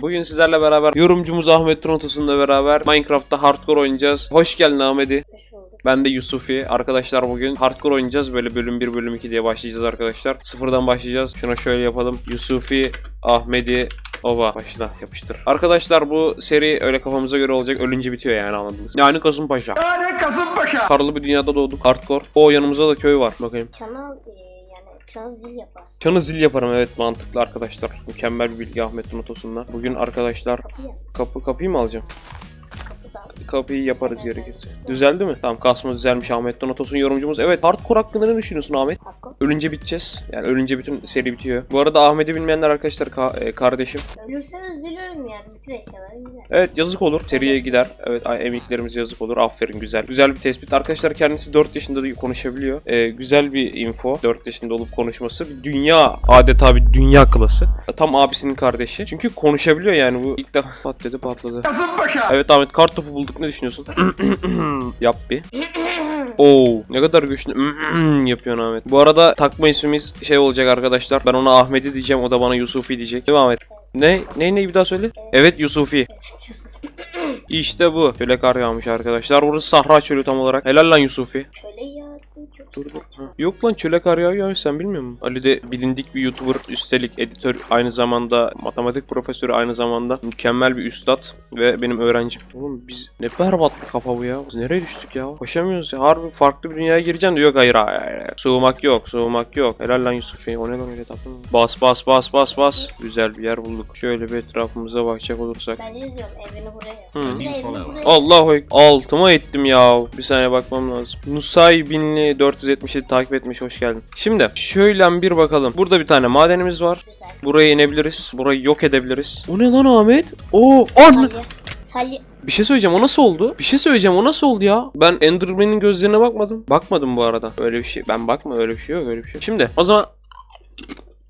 Bugün sizlerle beraber yorumcumuz Ahmet Trontus'unla beraber Minecraft'ta hardcore oynayacağız. Hoş geldin Ahmet'i. Ben de Yusufi. Arkadaşlar bugün hardcore oynayacağız. Böyle bölüm 1 bölüm 2 diye başlayacağız arkadaşlar. Sıfırdan başlayacağız. Şuna şöyle yapalım. Yusufi, Ahmet'i, Ova. Başla yapıştır. Arkadaşlar bu seri öyle kafamıza göre olacak. Ölünce bitiyor yani anladınız. Yani Kasımpaşa. Yani Kasımpaşa. Karlı bir dünyada doğduk. Hardcore. O yanımızda da köy var. Bakayım. Çanal çanal zil yaparsın. Çanı zil yaparım evet mantıklı arkadaşlar. Mükemmel bir bilgi Ahmet Trontus'undan. Bugün arkadaşlar kapı kapıyı mı alacağım? Kapıyı yaparız gerekirse. Düzeldi mi? Tamam kasma düzelmiş Ahmet Donatos'un yorumcumuz. Evet hardcore hakkında ne düşünüyorsun Ahmet? Ölünce biteceğiz. Yani ölünce bütün seri bitiyor. Bu arada Ahmet'i bilmeyenler arkadaşlar ka- e, kardeşim. Ölürsen üzülürüm yani. Bütün eşyalarım gider. Evet yazık olur. Seriye gider. Evet ay- emeklerimiz yazık olur. Aferin güzel. Güzel bir tespit. Arkadaşlar kendisi 4 yaşında da konuşabiliyor. Ee, güzel bir info. 4 yaşında olup konuşması. Bir dünya adeta bir dünya klası. Tam abisinin kardeşi. Çünkü konuşabiliyor yani bu ilk defa patladı patladı. Evet Ahmet kart topu bulduk ne düşünüyorsun? Yap bir. Oo ne kadar güçlü yapıyorsun Ahmet. Bu arada takma ismimiz şey olacak arkadaşlar. Ben ona Ahmet'i diyeceğim o da bana Yusufi diyecek. Değil mi Ahmet? Ne? Ne ne bir daha söyle? Evet Yusufi. İşte bu. Çöle kar yağmış arkadaşlar. Burası Sahra çölü tam olarak. Helal lan Yusufi. Şöyle yağdı. Çok Dur, dur. saçma. Yok lan çöle kar yağıyor sen bilmiyor musun? Ali de bilindik bir YouTuber üstelik editör aynı zamanda matematik profesörü aynı zamanda mükemmel bir üstad ve benim öğrencim. Oğlum biz ne berbat bir kafa bu ya. Biz nereye düştük ya? Koşamıyoruz ya. Harbi farklı bir dünyaya gireceğim diyor. Yok hayır hayır. hayır. Soğumak yok. Soğumak yok. Helal lan Yusufi. O ne lan öyle tatlı mı? Bas bas bas bas bas. Güzel bir yer bulduk. Şöyle bir etrafımıza bakacak olursak. Ben izliyorum evini buraya. Hı. Evini buraya. Allahu ek- altıma ettim ya. Bir saniye bakmam lazım. Nusay Binli 477 takip etmiş hoş geldin. Şimdi şöyle bir bakalım. Burada bir tane madenimiz var. Güzel. Buraya inebiliriz. Burayı yok edebiliriz. O ne lan Ahmet? Oo, an! Salya. Bir şey söyleyeceğim o nasıl oldu? Bir şey söyleyeceğim o nasıl oldu ya? Ben Enderman'in gözlerine bakmadım. Bakmadım bu arada. Öyle bir şey. Ben bakma öyle bir şey yok öyle bir şey. Şimdi o zaman